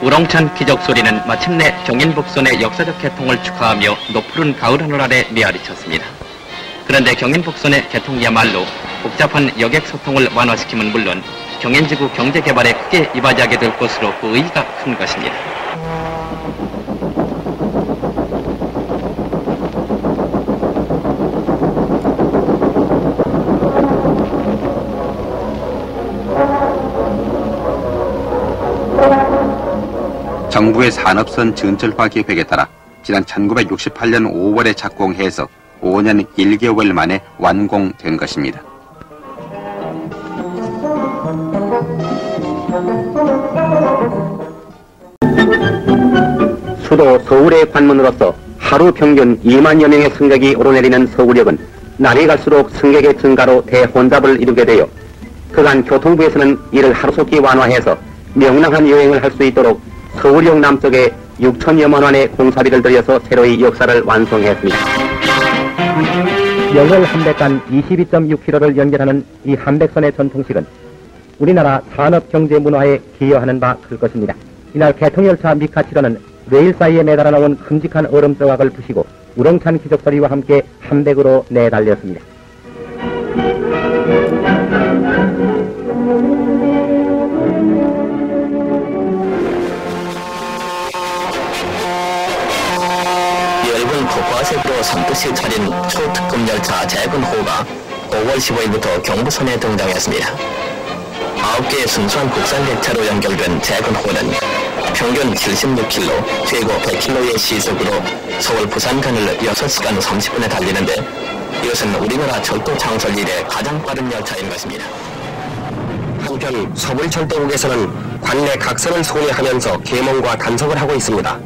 우렁찬 기적 소리는 마침내 경인북선의 역사적 개통을 축하하며 높푸른 가을 하늘 아래 메아리쳤습니다. 그런데 경인북선의 개통이야말로 복잡한 여객 소통을 완화시키면 물론 경인지구 경제 개발에 크게 이바지하게 될 것으로 그 의의가 큰 것입니다. 정부의 산업선 전철화 계획에 따라 지난 1968년 5월에 착공해서 5년 1개월 만에 완공된 것입니다. 수도 서울의 관문으로서 하루 평균 2만여 명의 승객이 오르내리는 서울역은 날이 갈수록 승객의 증가로 대혼잡을 이루게 되어 그간 교통부에서는 이를 하루속히 완화해서 명랑한 여행을 할 수 있도록 서울역 남쪽에 6천여만 원의 공사비를 들여서 새로이 역사를 완성했습니다. 영월 한백간 22.6km를 연결하는 이 한백선의 전통식은 우리나라 산업 경제 문화에 기여하는 바 클 것입니다. 이날 개통열차 미카치로는 레일 사이에 매달아 놓은 큼직한 얼음 조각을 부시고 우렁찬 기적소리와 함께 한백으로 내달렸습니다. 폭화색으로 선뜻이 차린 초특급 열차 재근호가 5월 15일부터 경부선에 등장했습니다. 9개의 순수한 국산列차로 연결된 재근호는 평균 76km, 최고 100km의 시속으로 서울 부산 간을 6시간 30분에 달리는데 이것은 우리나라 철도 창설 이래 가장 빠른 열차인 것입니다. 한편 서울철도국에서는 관내 각선을 소개하면서 계몽과 단속을 하고 있습니다.